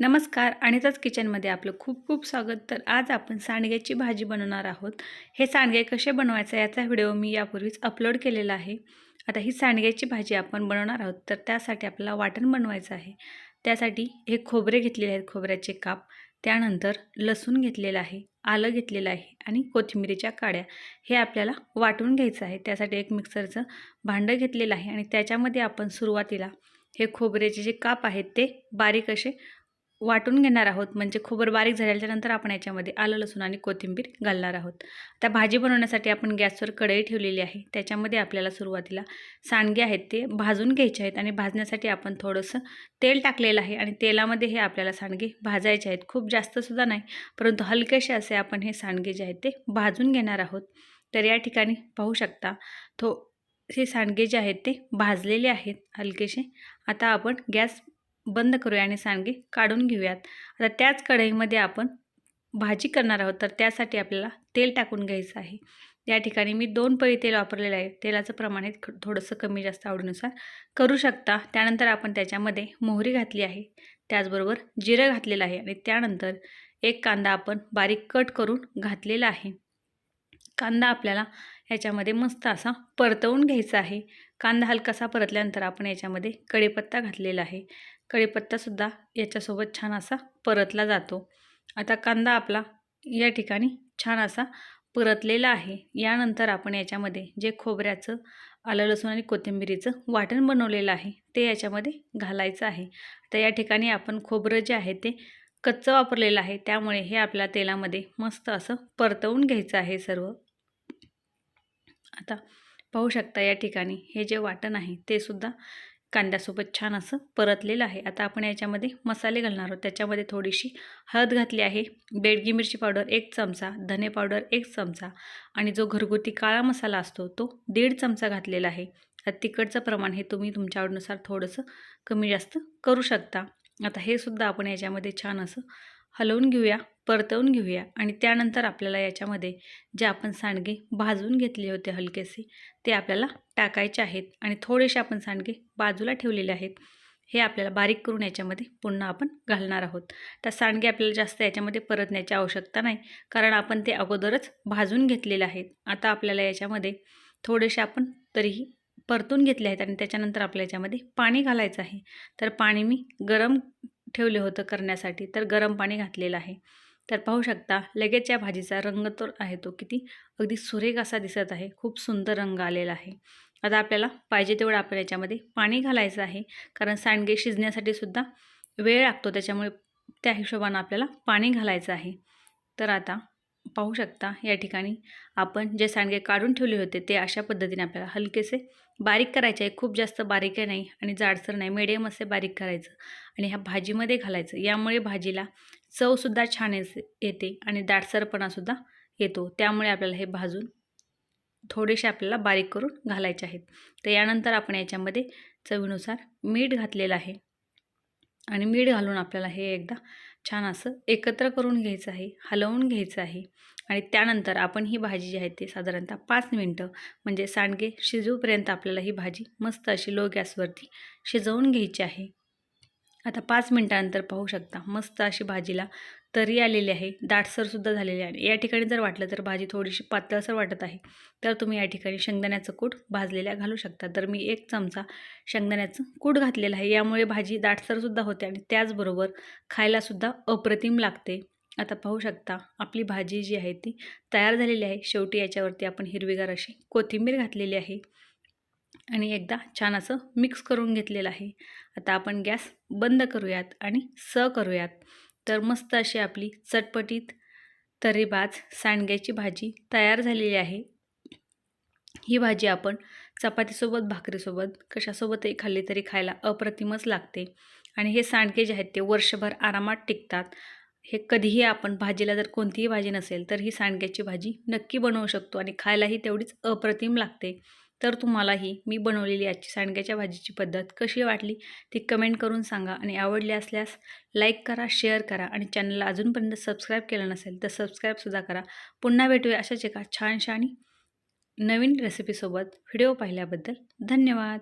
नमस्कार अनिताच किचनमध्ये आपलं खूप खूप स्वागत. तर आज आपण सांडग्याची भाजी बनवणार आहोत. हे सांडगे कसे बनवायचं याचा व्हिडिओ मी यापूर्वीच अपलोड केलेला आहे. आता ही सांडग्याची भाजी आपण बनवणार आहोत. तर त्यासाठी आपल्याला वाटण बनवायचं आहे. त्यासाठी हे खोबरे घेतलेले आहेत खोबऱ्याचे काप. त्यानंतर लसूण घेतलेलं आहे आलं घेतलेलं आहे आणि कोथिंबिरीच्या काड्या. हे आपल्याला वाटून घ्यायचं आहे. त्यासाठी एक मिक्सरचं भांडं घेतलेलं आहे आणि त्याच्यामध्ये आपण सुरुवातीला हे खोबऱ्याचे जे काप आहेत ते बारीक असे वाटून घेणार आहोत. म्हणजे खोबर बारीक झाल्याच्यानंतर आपण याच्यामध्ये आलं लसूण आणि कोथिंबीर घालणार आहोत. आता भाजी बनवण्यासाठी आपण गॅसवर कढई ठेवलेली आहे. त्याच्यामध्ये आपल्याला सुरुवातीला सांडगे आहेत ते भाजून घ्यायचे आहेत आणि भाजण्यासाठी आपण थोडंसं तेल टाकलेलं आहे आणि तेलामध्ये हे आपल्याला सांडगे भाजायचे आहेत. खूप जास्तसुद्धा नाही परंतु हलकेसे असे आपण हे सांडगे जे आहेत ते भाजून घेणार आहोत. तर या ठिकाणी पाहू शकता थो हे सांडगे जे आहेत ते भाजलेले आहेत हलकेसे. आता आपण गॅस बंद करूया आणि सांडगे काढून घेऊयात. आता त्याच कढईमध्ये आपण भाजी करणार आहोत तर त्यासाठी आपल्याला तेल टाकून घ्यायचं आहे. या ठिकाणी मी दोन पळी तेल वापरलेलं आहे. तेलाचं प्रमाण हे थोडंसं कमी जास्त आवडीनुसार करू शकता. त्यानंतर आपण त्याच्यामध्ये मोहरी घातली आहे. त्याचबरोबर जिरं घातलेलं आहे आणि त्यानंतर एक कांदा आपण बारीक कट करून घातलेला आहे. कांदा आपल्याला याच्यामध्ये मस्त असा परतवून घ्यायचा आहे. कांदा हलकासा परतल्यानंतर आपण याच्यामध्ये कढीपत्ता घातलेला आहे. कढीपत्तासुद्धा याच्यासोबत छान असा परतला जातो. आता कांदा आपला या ठिकाणी छान असा परतलेला आहे. यानंतर आपण याच्यामध्ये जे खोबऱ्याचं आलं लसूण आणि कोथिंबिरीचं वाटण बनवलेलं आहे ते याच्यामध्ये घालायचं आहे. तर या ठिकाणी आपण खोबरं जे आहे ते कच्चं वापरलेलं आहे. त्यामुळे हे आपल्या तेलामध्ये मस्त असं परतवून घ्यायचं आहे सर्व. आता पाहू शकता या ठिकाणी हे जे वाटण आहे ते सुद्धा कांद्यासोबत छान असं परतलेलं आहे. आता आपण याच्यामध्ये मसाले घालणार आहोत. त्याच्यामध्ये थोडीशी हळद घातली आहे. बेडगी मिरची पावडर एक चमचा धने पावडर एक चमचा आणि जो घरगुती काळा मसाला असतो तो दीड चमचा घातलेला आहे. तिखटचं प्रमाण हे तुम्ही तुमच्या आवडीनुसार थोडंसं कमी जास्त करू शकता. आता हे सुद्धा आपण याच्यामध्ये छान असं हलवून घेऊया परतवून घेऊया आणि त्यानंतर आपल्याला याच्यामध्ये जे आपण सांडगे भाजून घेतले होते हलकेसे ते आपल्याला टाकायचे आहेत आणि थोडेसे आपण सांडगे बाजूला ठेवलेले आहेत. हे आपल्याला बारीक करून याच्यामध्ये पुन्हा आपण घालणार आहोत. त्या सांडगे आपल्याला जास्त याच्यामध्ये परतण्याची आवश्यकता नाही कारण आपण ते अगोदरच भाजून घेतलेले आहेत. आता आपल्याला याच्यामध्ये थोडेसे आपण तरीही परतून घेतले आहेत आणि त्याच्यानंतर आपल्या याच्यामध्ये पाणी घालायचं आहे. तर पाणी मी गरम ठेवले होतं करण्यासाठी तर गरम पाणी घातलेलं आहे. तर पाहू शकता लगेच या भाजीचा रंग तर आहे तो किती अगदी सुरेख असा दिसत आहे. खूप सुंदर रंग आलेला आहे. आता आपल्याला पाहिजे तेवढं आपल्या याच्यामध्ये पाणी घालायचं आहे कारण सांडगे शिजण्यासाठी सुद्धा वेळ लागतो. त्याच्यामुळे त्या हिशोबानं आपल्याला पाणी घालायचं आहे. तर आता पाहू शकता या ठिकाणी. आपण जे सांडगे काढून ठेवले होते ते अशा पद्धतीने आपल्याला हलकेसे बारीक करायचे आहे. खूप जास्त बारीक नाही आणि जाडसर नाही. मिडियम असे बारीक करायचं आणि ह्या भाजीमध्ये घालायचं. यामुळे भाजीला चवसुद्धा छान येते आणि दाटसरपणासुद्धा येतो. त्यामुळे आपल्याला हे भाजून थोडेसे आपल्याला बारीक करून घालायचे आहेत. तर यानंतर आपण याच्यामध्ये चवीनुसार मीठ घातलेलं आहे. आणि मीठ घालून आपल्याला हे एकदा छान असं एकत्र करून घ्यायचं आहे हलवून घ्यायचं आहे. आणि त्यानंतर आपण ही भाजी जी आहे ती साधारणतः पाच मिनटं म्हणजे सांडगे शिजूपर्यंत आपल्याला ही भाजी मस्त अशी लो गॅसवरती शिजवून घ्यायची आहे. आता पाच मिनटानंतर पाहू शकता मस्त अशी भाजीला तरी आलेली आहे. दाटसरसुद्धा झालेली आहे. या ठिकाणी जर वाटलं तर भाजी थोडीशी पातळसर वाटत आहे. तर तुम्ही या ठिकाणी शेंगदाण्याचं कूट भाजलेल्या घालू शकता. तर मी एक चमचा शेंगदाण्याचं कूट घातलेलं आहे. यामुळे भाजी दाटसरसुद्धा होते आणि त्याचबरोबर खायलासुद्धा अप्रतिम लागते. आता पाहू शकता आपली भाजी जी आहे ती तयार झालेली आहे. शेवटी याच्यावरती आपण हिरवीगार अशी कोथिंबीर घातलेली आहे. आणि एकदा छान असं मिक्स करून घेतलेलं आहे. आता आपण गॅस बंद करूयात आणि स करूयात. तर मस्त अशी आपली चटपटीत तरीबाज सांडग्याची भाजी तयार झालेली आहे. ही भाजी आपण चपातीसोबत भाकरीसोबत कशासोबतही खाल्ली तरी खायला अप्रतिमच लागते. आणि हे सांडगे जे आहेत ते वर्षभर आरामात टिकतात. हे कधीही आपण भाजीला जर कोणतीही भाजी नसेल तर ही सांडग्याची भाजी नक्की बनवू शकतो आणि खायलाही तेवढीच अप्रतिम लागते. तर तुम्हालाही मी बनवलेली आजची सांडग्याच्या भाजीची पद्धत कशी वाटली ती कमेंट करून सांगा आणि आवडली असल्यास लाईक करा शेअर करा आणि चॅनलला अजूनपर्यंत सबस्क्राईब केलं नसेल तर सबस्क्राईबसुद्धा करा. पुन्हा भेटूया अशाच एका छानशा आणि नवीन रेसिपीसोबत व्हिडिओ पाहिल्याबद्दल धन्यवाद.